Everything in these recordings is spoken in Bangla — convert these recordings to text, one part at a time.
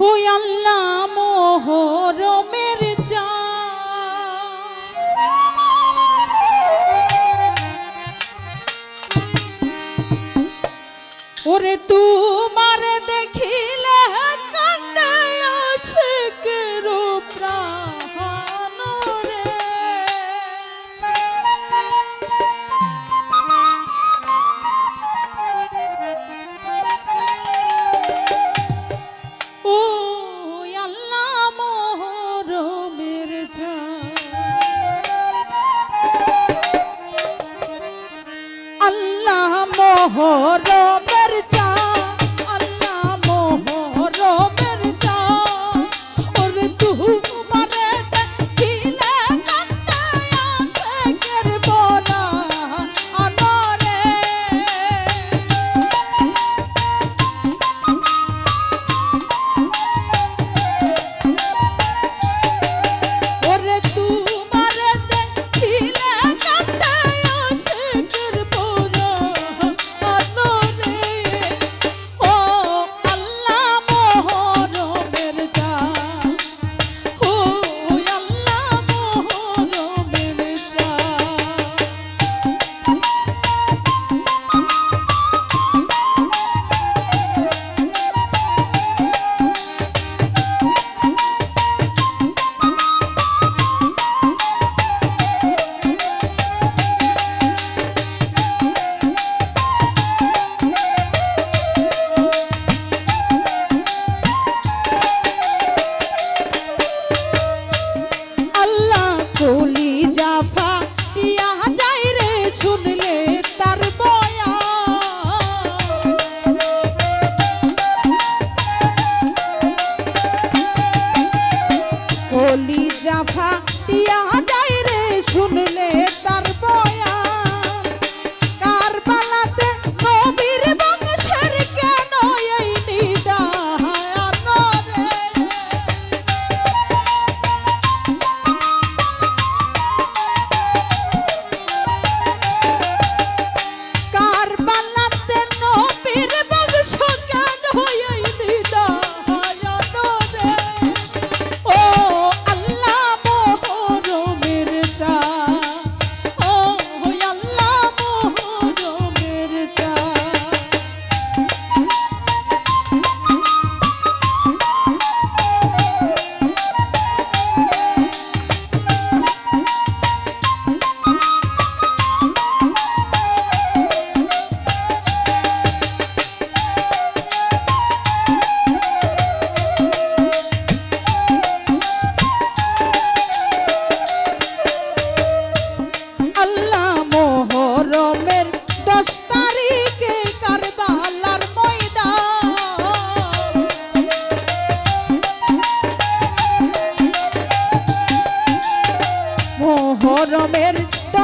ওই আল্লাহ মোহরমের ওরে তোমার দেখিলে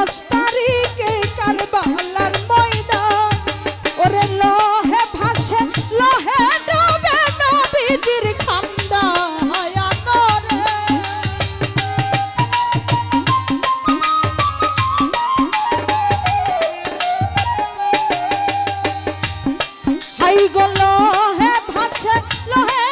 দশ তারিখে কারবালার ময়দান। ওরে লহে ভাসে, লহে ডবে নবীজির খান্দা হাই গো লহে ভাসে, লহে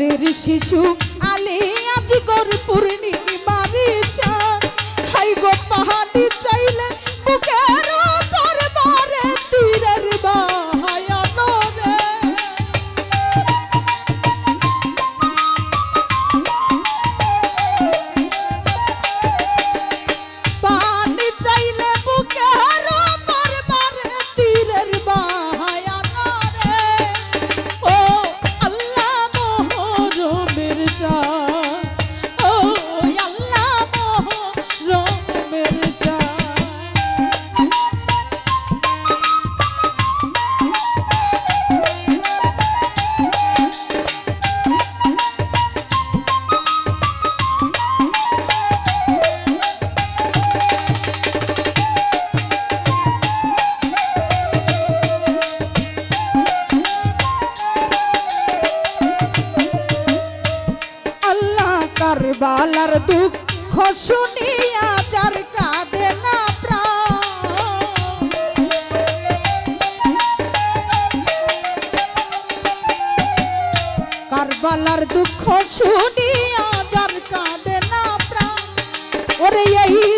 আমাদের শিশু আলী আজি করে নিয়ে আর বালার দুঃখ শুনিয়া যার কাঁদে না প্রাণ ওরে এই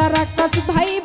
तरकस भाई